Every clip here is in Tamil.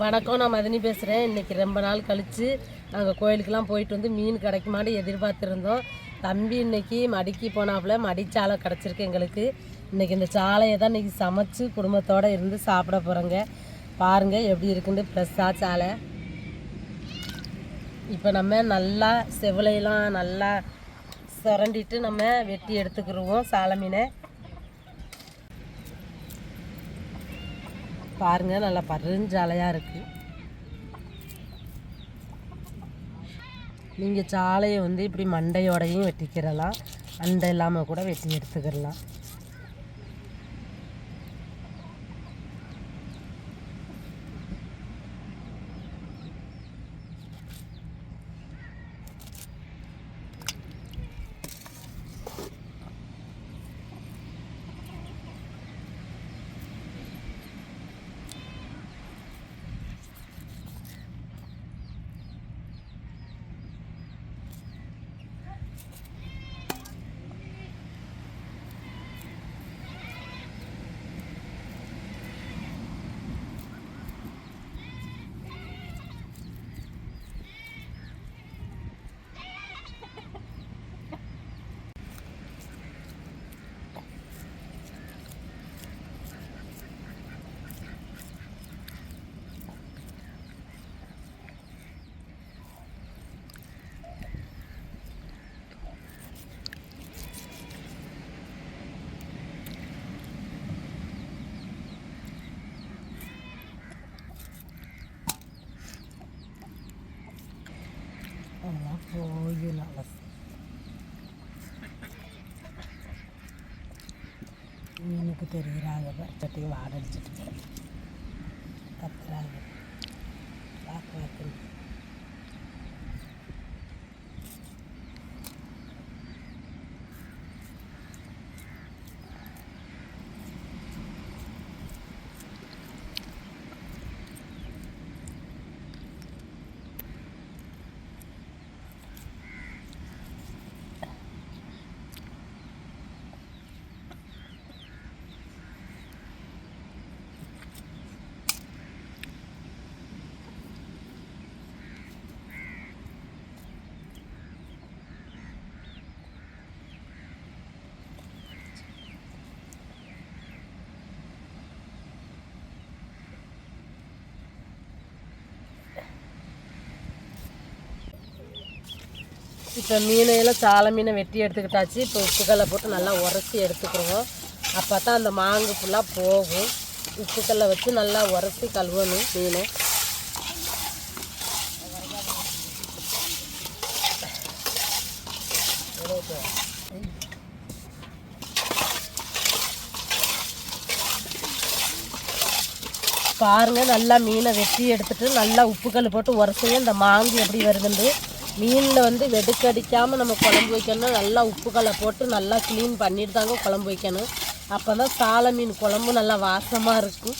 வணக்கம் நான் மதினி பேசுகிறேன் இன்றைக்கி ரொம்ப நாள் கழித்து நாங்கள் கோயிலுக்கெலாம் போயிட்டு வந்து மீன் கிடைக்குமான்னு எதிர்பார்த்துருந்தோம். தம்பி இன்னைக்கு மடிக்கு போனாப்புல மடிச்சாலை கிடச்சிருக்கு எங்களுக்கு. இன்றைக்கி இந்த சாலையை தான் இன்றைக்கி சமைச்சு குடும்பத்தோடு இருந்து சாப்பிட போகிறோங்க பாருங்கள் எப்படி இருக்குன்னு ஃப்ரெஷ்ஷாக சாலை. இப்போ நம்ம நல்லா செவலையெல்லாம் நல்லா சுரண்டிட்டு நம்ம வெட்டி எடுத்துக்கிடுவோம் சாலை மீனை. பாருங்க நல்லா பருஞ்சாலையாக இருக்குது நீங்கள் சாலையை வந்து இப்படி மண்டையோடையும் வெட்டிக்கிறலாம். அண்டை இல்லாமல் கூட வெட்டி எடுத்துக்கிடலாம் அதெல்லாம் போய் நல்லா மீனுக்கு தெரிகிறாங்க பரிச்சட்டையும் வாடடிச்சிட்டு கத்துறாங்க இப்போ மீனையெல்லாம் சாலை மீனை வெட்டி எடுத்துக்கிட்டாச்சு. இப்போ உப்புக்கல்லை போட்டு நல்லா உரசி எடுத்துக்கிறோம். அப்போ தான் அந்த மாங்கு ஃபுல்லாக போகும். உப்புக்கல்லை வச்சு நல்லா உரசி கழுவணும் மீனை. பாருங்க நல்லா மீனை வெட்டி எடுத்துட்டு நல்லா உப்புக்கல் போட்டு உரசையும் இந்த மாங்கு எப்படி வருதுன்னு. மீனில் வந்து வெடுக்கடிக்காமல் நம்ம குழம்பு வைக்கணும் நல்லா உப்புக்களை போட்டு நல்லா க்ளீன் பண்ணிட்டு தாங்க குழம்பு வைக்கணும். அப்போ தான் சாலை மீன் குழம்பு நல்லா வாசமாக இருக்கும்.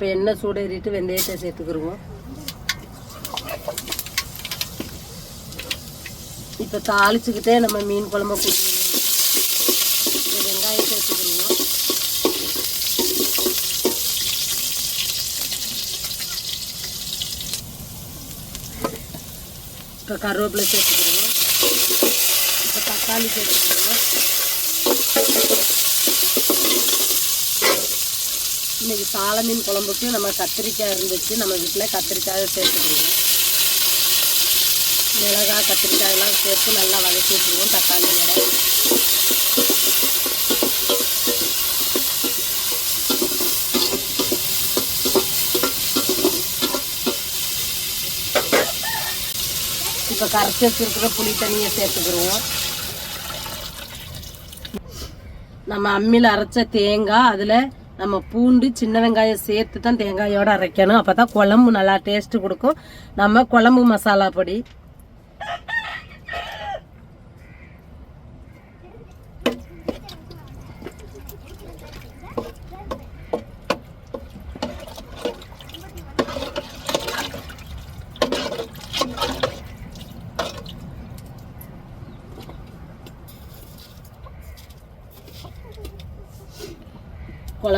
இப்போ எண்ணெய் சூடேறிட்டு வெந்தயத்தை சேர்த்துக்கிருவோம். இப்போ தாளிச்சுக்கிட்டே நம்ம மீன் குழம்ப கூட்டிடுவோம் வெங்காயம் சேர்த்துக்கிருவோம். இப்போ கருவேப்பிலை சேர்த்துக்கிடுவோம் இப்போ தக்காளி சேர்த்துக்கிடுவோம் இன்றைக்கி சால மீன் குழம்புக்கு நம்ம கத்திரிக்காய் இருந்துச்சு. நம்ம வீட்டில் கத்திரிக்காய் சேர்த்துக்கிடுவோம் மிளகாய் கத்திரிக்காய் எல்லாம் சேர்த்து நல்லா வதக்கி வச்சுருவோம். தக்காளியோட இப்போ கரைச்சி வச்சுருக்கிற புளி தண்ணியை சேர்த்துக்கிடுவோம் நம்ம அம்மியில் அரைச்ச தேங்காய் அதில் நம்ம பூண்டு சின்ன வெங்காயம் சேர்த்து தான் தேங்காயோடு அரைக்கணும். அப்போ தான் குழம்பு நல்லா டேஸ்ட்டு கொடுக்கும். நம்ம குழம்பு மசாலா பொடி.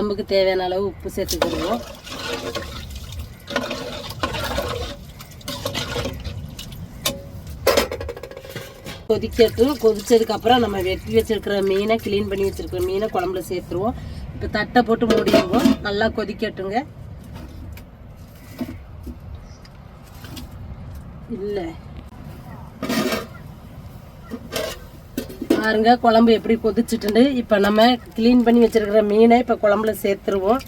குழம்புக்கு தேவையான அளவு உப்பு சேர்த்துக்கிடுவோம் கொதிக்கட்டும் கொதித்ததுக்கப்புறம் நம்ம வெட்டி வச்சிருக்கிற மீனை க்ளீன் பண்ணி வச்சிருக்கிற மீனை குழம்புல சேர்த்துருவோம். இப்போ தட்டை போட்டு மூடிடுவோம். நல்லா கொதிக்கட்டுங்க. இல்லை. பாருங்க குழம்பு எப்படி கொதிச்சுட்டு இப்போ நம்ம க்ளீன் பண்ணி வச்சிருக்கிற மீனை இப்போ குழம்புல சேர்த்துருவோம்.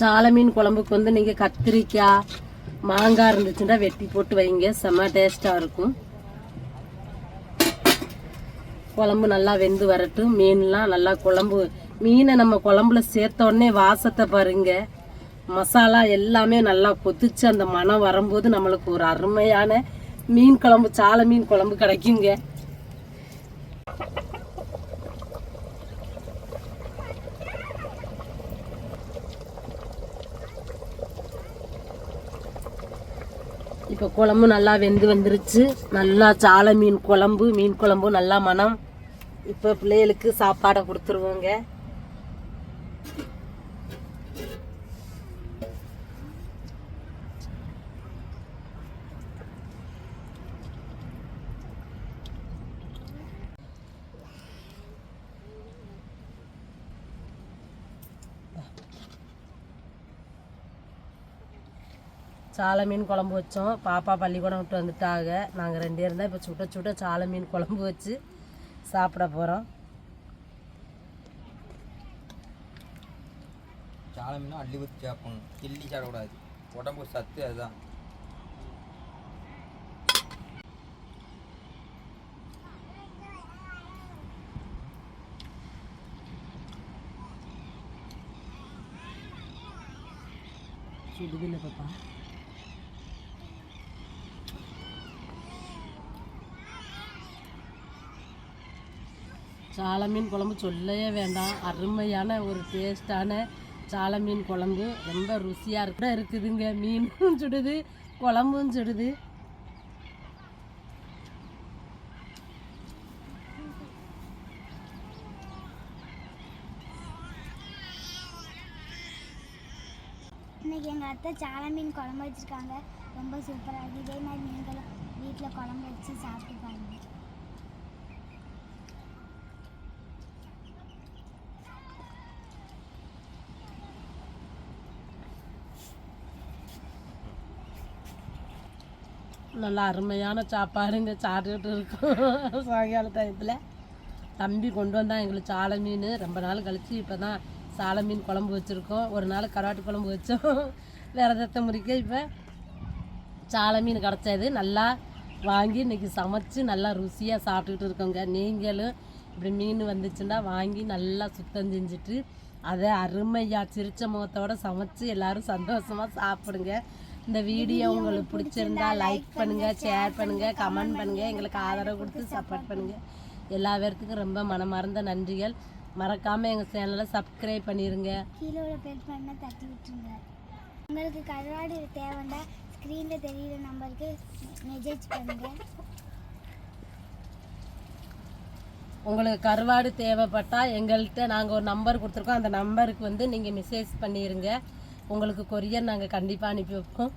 சால மீன் குழம்புக்கு வந்து நீங்கள் கத்திரிக்காய் மாங்காய் இருந்துச்சுன்னா வெட்டி போட்டு வைங்க. செம்ம டேஸ்ட்டாக இருக்கும். குழம்பு நல்லா வெந்து வரட்டும். மீன்லாம் நல்லா குழம்பு. மீனை நம்ம குழம்புல சேர்த்த உடனே வாசத்தை பாருங்க. மசாலா எல்லாமே நல்லா கொதிச்சு அந்த மனம் வரும்போது நம்மளுக்கு ஒரு அருமையான மீன் குழம்பு சால மீன் குழம்பு கிடைக்குங்க. இப்போ குழம்பு நல்லா வெந்து வந்துருச்சு. நல்லா சால மீன் குழம்பு மீன் குழம்பு நல்லா மனம் இப்போ பிள்ளைகளுக்கு சாப்பாடை கொடுத்துருவோங்க. சால மீன் குழம்பு வச்சோம். பாப்பா பள்ளிக்கூடம் விட்டு வந்துட்டாங்க. நாங்கள் ரெண்டே இருந்தால் இப்போ சுட்ட சுட்ட சால மீன் குழம்பு வச்சு சாப்பிட போகிறோம் சால மீனும் அள்ளி ஊற்றி சாப்பிடணும். கிள்ளி சாப்பிடக்கூடாது. உடம்பு சத்து அதுதான். சுடுதில்லை பாப்பா. சால மீன் குழம்பு சொல்லவே வேண்டாம். அருமையான ஒரு டேஸ்டான சால மீன் குழம்பு. ரொம்ப ருசியாக இருக்க. இருக்குதுங்க. மீனும் சுடுது குழம்பும் சுடுது. இன்னைக்கு எங்கள் அத்தை சால மீன் குழம்பு வச்சுருக்காங்க. ரொம்ப சூப்பராக இருக்குது இதே மாதிரி நீங்களும் வீட்டில் குழம்பு வச்சு சாப்பிட்டு பாருங்கள் நல்லா அருமையான சாப்பாடுங்க சாப்பிட்டுட்டு இருக்கோம் சாயங்கால டயத்தில் தம்பி கொண்டு வந்தான் எங்களுக்கு சாலை மீன். ரொம்ப நாள் கழித்து இப்போ தான் சாலை மீன் குழம்பு வச்சுருக்கோம். ஒரு நாள் கராட்டு குழம்பு வச்சோம். விரதத்தை முறிக்க இப்போ சாலை மீன் கிடச்சது. நல்லா வாங்கி இன்றைக்கி சமைச்சு நல்லா ருசியாக சாப்பிட்டுக்கிட்டு இருக்கோங்க. நீங்களும் இப்படி மீன் வந்துச்சுன்னா வாங்கி நல்லா சுத்தம் செஞ்சுட்டு அதை அருமையாக சிரிச்ச முகத்தோடு சமைச்சு எல்லோரும் சந்தோஷமா சாப்பிடுங்க. இந்த வீடியோ உங்களுக்கு பிடிச்சிருந்தா லைக் பண்ணுங்க ஷேர் பண்ணுங்க கமெண்ட் பண்ணுங்க எங்களுக்கு ஆதரவு கொடுத்து சப்போர்ட் பண்ணுங்க. எல்லா பேர்த்துக்கும் ரொம்ப மனமார்ந்த நன்றிகள். மறக்காம எங்க சேனலை சப்ஸ்கிரைப் பண்ணிருங்க. கீழே உள்ள பெல் பண்ண தட்டி விட்டுருங்க. உங்களுக்கு கருவாடு தேவைன்னா ஸ்க்ரீனில் தெரியிற நம்பருக்கு மெசேஜ் பண்ணுங்கள் உங்களுக்கு கருவாடு தேவைப்பட்டா எங்கள்கிட்ட நாங்கள் ஒரு நம்பர் கொடுத்துருக்கோம். அந்த நம்பருக்கு வந்து நீங்கள் மெசேஜ் பண்ணிடுங்க உங்களுக்கு கொரியர் நாங்கள் கண்டிப்பாக அனுப்பி வைப்போம்.